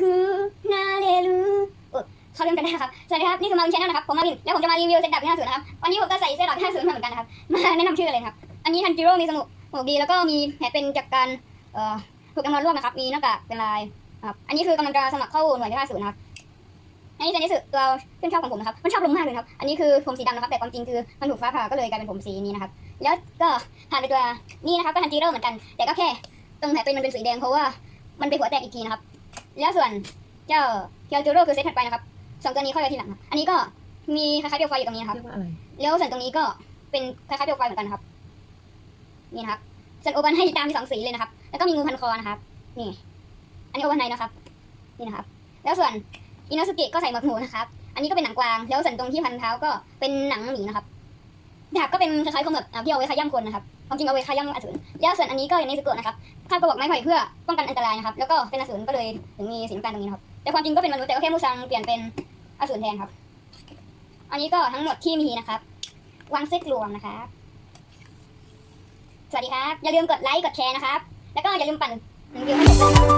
คือนาเรลูเขาเรื่องกันได้นะครับ สวัสดีครับ นี่คือมาวินชแนลนะครับ ผมมาวิน แล้วผมจะมารีวิวเซตดาบ50นะครับ วันนี้ผมก็ใส่เสื้อดาบ50มาเหมือนกันนะครับ มาแนะนำชื่อเลยครับ อันนี้ทันจิโร่มีสมุกหมวกดี แล้วก็มีแผลเป็นจากการเอ่อถูกจำนวนร่วมนะครับ มีหน้ากากเป็นลายครับ อันนี้คือกำลังจะสมัครเข้าหน่วยที่50นะครับอันนี้เป็นนิสึตัวเพื่อนชอบของผมนะครับ มันชอบลงมากเลยครับ อันนี้คือผมสีดำนะครับ แต่ความจริงคือมันถูกฟ้าผ่าก็เลยกลายเป็นผมสีนี้นะครับ แล้วก็ผ่านไปตัวนี้นะครับ ก็ทันจิโร่เหมือนกัน แต่ก็แค่ตรงแผลเป็นมันเป็นสีแดงเพราะว่ามันไปหัวแตกอีกทีนะครับ แล้วส่วนเจ้าเคียวจูโร่คือเซตถัดไปนะครับสองตัวนี้ค่อยไว้ทีหลังครับอันนี้ก็มีคล้ายๆเปลวไฟอยู่ตรงนี้นะครับ เรียกว่าอะไร แล้วส่วนตรงนี้ก็เป็นคล้ายๆเปลวไฟเหมือนกันนะครับ นี่นะครับ ส่วนโอบันให้ตามมีสองสีเลยนะครับ แล้วก็มีงูพันคอนะครับ นี่ อันนี้โอบันไนนะครับ นี่นะครับ แล้วส่วนอินาสุเกะก็ใส่หมวกหมูนะครับ อันนี้ก็เป็นหนังกวาง แล้วส่วนตรงที่พันเท้าก็เป็นหนังหมีนะครับดาบก็เป็นคล้ายๆกับแบบอ่าที่เอาไว้ขย้ำคนนะครับ ความจริงเอาไว้ค่าย่างอสูรแล้วส่วนอันนี้ก็อย่ในสกุนะครับคาบกระบอกไม้ไผ่เพื่อป้องกันอันตรายนะครับ แล้วก็เป็นอสูรก็เลยถึงมีสีน้ำตาลตรงนี้นะครับ แต่ความจริงก็เป็นมนุษย์แต่ก็แค่มูซังเปลี่ยนเป็นอสูรแทนครับ อันนี้ก็ทั้งหมดที่มีนะครับวางเซตรวมนะครับ สวัสดีครับ อย่าลืมกดไลค์ กดแชร์นะครับ แล้วก็อย่าลืมปั่นวิวให้ผมด้วย